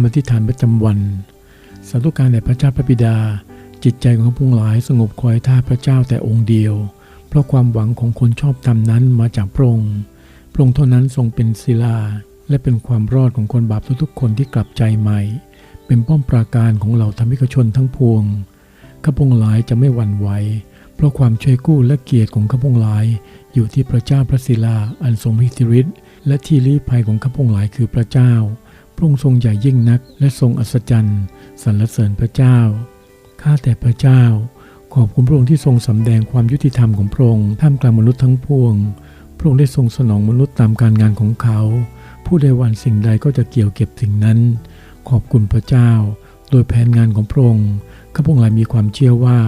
ำอธิษฐานประจำวันสาธุการแด่พระเจ้าพระบิดา จิตใจของผู้หลายสงบคอยท่าพระเจ้าแต่องค์เดียว เพราะความหวังของคนชอบธรรมนั้นมาจากพระองค์พระองค์เท่านั้นทรงเป็นศิลา และเป็นความรอดของคนบาปทุกๆคนที่กลับใจใหม่ เป็นป้อมปราการของเหล่าธรรมิกชนทั้งพวงข้าพงหลายจะไม่หวั่นไหวเพราะความช่วยกู้และเกียรติของข้าพงหลาย อยู่ที่พระเจ้าพระศิลาอันทรงมิทธิฤทธิ์และที่ลี้ภัยของข้าพงหลายคือพระเจ้า ระองค์ทรงใหญ่ยิ่งนักและทรงอัศจรรย์สรรเสริญพระเจ้า ข้าแต่พระเจ้า ขอบคุณพระองค์ที่ทรงสำแดงความยุติธรรมของพระองค์ท่ามกลางมนุษย์ทั้งปวง พระองค์ได้ทรงสนองมนุษย์ตามการงานของเขา ผู้ใดหวันสิ่งใดก็จะเกี่ยวเก็บสิ่งนั้น ขอบคุณพระเจ้า โดยแผนงานของพระองค์ข้าพงศ์หลายมีความเชื่อว่า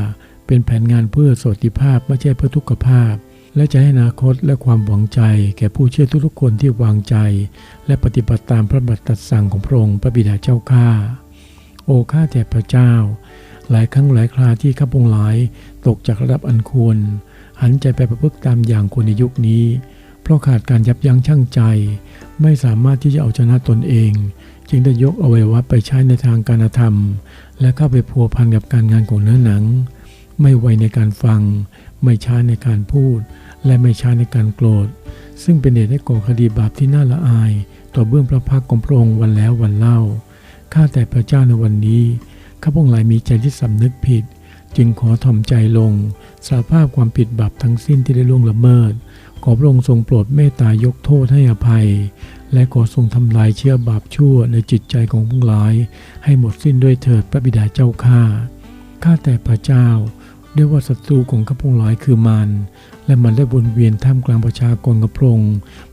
เป็นแผนงานเพื่อสวัสดิภาพไม่ใช่เพื่อทุกขภาพ และจะให้อนาคตและความหวังใจ แก่ผู้เชื่อทุกๆคนที่วางใจ และปฏิบัติตามพระบัตรตรัสสั่งของพระองค์พระบิดาเจ้าข้าโอ้ข้าแต่พระเจ้า หลายครั้งหลายคราที่ข้าพงหลายตกจากระดับอันควร หันใจไปประพฤติตามอย่างคนในยุคนี้ เพราะขาดการยับยั้งชั่งใจ ไม่สามารถที่จะเอาชนะตนเอง จึงได้ยกอวัยวะไปใช้ในทางการธรรม และเข้าไปพัวพันกับการงานของเนื้อหนัง ไม่ไวในการฟัง ไม่ช้าในการพูด และไม่ช้าในการโกรธ ซึ่งเป็นเหตุให้ก่อคดีบาปที่น่าละอาย ต่อเบื้องพระพักของพระองค์วันแล้ววันเล่า ข้าแต่พระเจ้าในวันนี้ข้าพงหลายมีใจที่สำนึกผิด จึงขอถ่อมใจลง สาภาพความผิดบาปทั้งสิ้นที่ได้ล่วงละเมิด ขอพระองค์ทรงโปรดเมตตายกโทษให้อภัย และขอทรงทำลายเชื้อบาปชั่วในจิตใจของพวกหลาย ให้หมดสิ้นด้วยเถิดพระบิดาเจ้าข้าข้าแต่พระเจ้า ด้วยว่าศัตรูของข้าพงหลายคือมันและมันได้วนเวียนท่ามกลางประชากรกระพง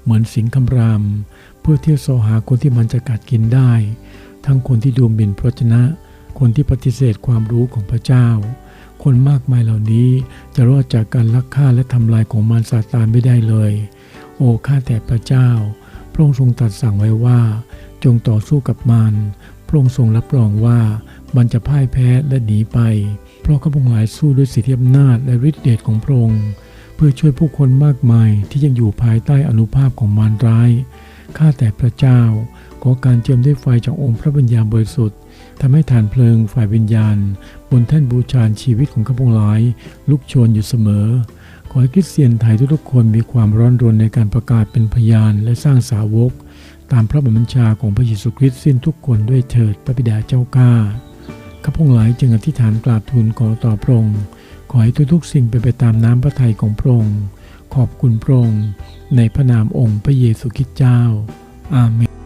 เหมือนสิงคำราม เพื่อเที่ยวโซหาคนที่มันจะกัดกินได้ ทั้งคนที่ดูหมิ่นพระชนะ คนที่ปฏิเสธความรู้ของพระเจ้า คนมากมายเหล่านี้จะรอดจากการลักฆ่าและทำลายของมารซาตานไม่ได้เลย โอ้ข้าแต่พระเจ้า พระองค์ทรงตรัสสั่งไว้ว่า จงต่อสู้กับมันพระองค์ทรงรับรองว่ามันจะพ่ายแพ้และหนีไป ราะข้าพงหลายสู้ด้วยสิทธิอำนาจและฤทธิเดชของพระองค์เพื่อช่วยผู้คนมากมายที่ยังอยู่ภายใต้อนุภาพของมารร้าย ข้าแต่พระเจ้า ขอการเจิมด้วยไฟจากองค์พระวิญญาณบริสุทธิ์ทำให้ฐานเพลิงฝ่ายวิญญาณ บนแท่นบูชาชีวิตของข้าพงหลาย ลุกโชนอยู่เสมอ ขอให้คริสเตียนไทยทุกๆคนมีความร้อนรนในการประกาศเป็นพยานและสร้างสาวก ตามพระบัญชาของพระเยซูคริสต์สิ้นทุกคนด้วยเถิดพระบิดาเจ้าข้า ข้าพงหลายจึงอธิษฐานกราบทูลขอต่อพระองค์ ขอให้ทุกๆสิ่งเป็นไปตามน้ำพระทัยของพระองค์ ขอบคุณพระองค์ในพระนามองค์พระเยซูคริสต์เจ้า อาเมน